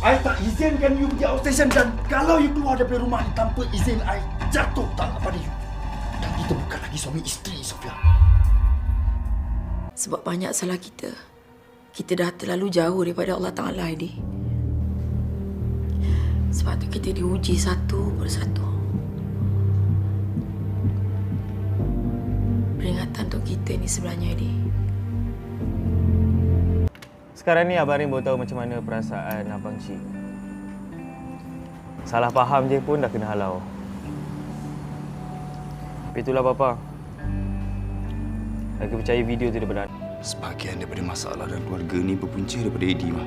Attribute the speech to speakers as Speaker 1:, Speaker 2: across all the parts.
Speaker 1: I tak izinkan you pergi outstation dan kalau you keluar daripada rumah tanpa izin I jatuh talak pada you. Dan kita bukan lagi suami isteri, Sofia.
Speaker 2: Sebab banyak salah kita. Kita dah terlalu jauh daripada Allah Ta'ala, Aidi. Sebab tu kita diuji satu persatu. Peringatan untuk kita ni sebenarnya, Aidi.
Speaker 3: Sekarang ni Abang Rim baru tahu macam mana perasaan Abang Cik. Salah faham je pun dah kena halau. Tapi itulah Papa. Lagi percaya video tu dia benar.
Speaker 1: Sebahagian daripada masalah dalam keluarga ni berpunca daripada Eddie, Ma.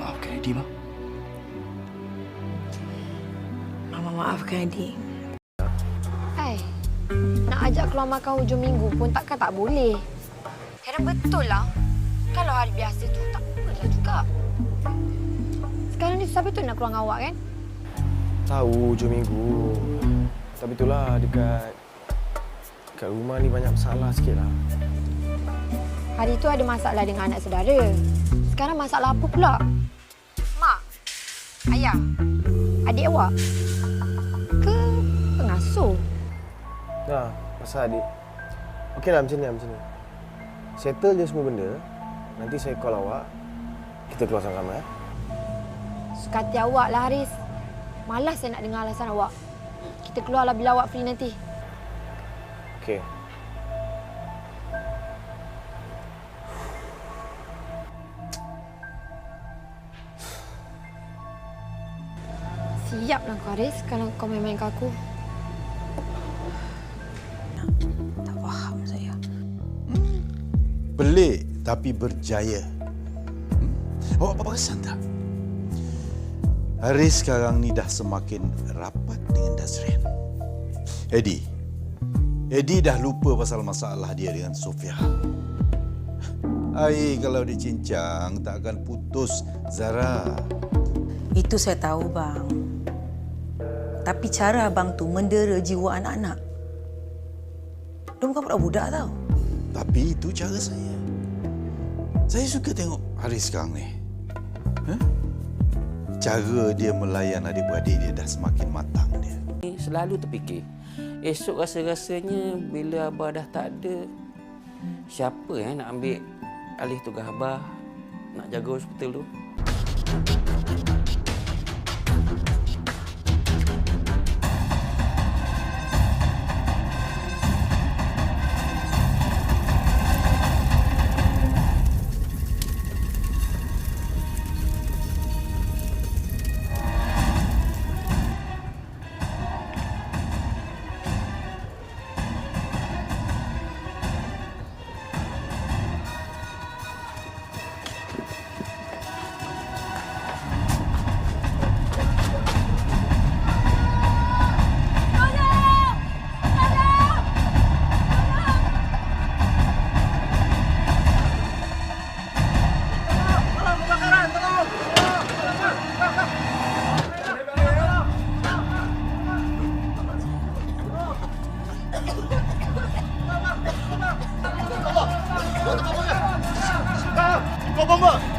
Speaker 1: Maafkan Eddie, Ma.
Speaker 2: Mama maafkan, Aidi.
Speaker 4: Hai, nak ajak keluar makan hujung minggu pun takkan tak boleh. Heran betul lah. Kalau hari biasa tu tak apalah juga. Sekarang ni siapa tu nak keluar dengan awak kan?
Speaker 5: Tahu hujung minggu. Tapi itulah dekat dekat rumah ni banyak masalah sikit lah.
Speaker 4: Hari tu ada masalah dengan anak saudara. Sekarang masalah apa pula? Mak, ayah, adik awak ke pengasuh?
Speaker 5: Nah, pasal adik. Okeylah macam ni, macam ni. Settle je semua benda. Nanti saya call awak. Kita keluar sama-sama eh.
Speaker 4: Suka hati awak lah Haris. Malas saya nak dengar alasan awak. Kita keluarlah bila awak free nanti.
Speaker 5: Okey.
Speaker 4: Siaplah kau Haris kalau kau main-main ke aku.
Speaker 6: Pelik tapi berjaya. Hmm? Awak perasan tak? Haris sekarang ni dah semakin rapat dengan Dazrin. Eddie. Eddie dah lupa pasal masalah dia dengan Sofia. Air kalau dicincang tak akan putus Zara.
Speaker 7: Itu saya tahu, bang. Tapi cara abang tu mendera jiwa anak-anak. Dia bukan budak-budak tau.
Speaker 6: Tapi itu cara saya. Saya suka tengok Haris sekarang ni. Huh? Cara dia melayan adik-beradik dia dah semakin matang dia.
Speaker 8: selalu terfikir esok rasa-rasanya bila abah dah tak ada siapa yang nak ambil alih tugas abah nak jaga hospital tu
Speaker 1: Kau bomba!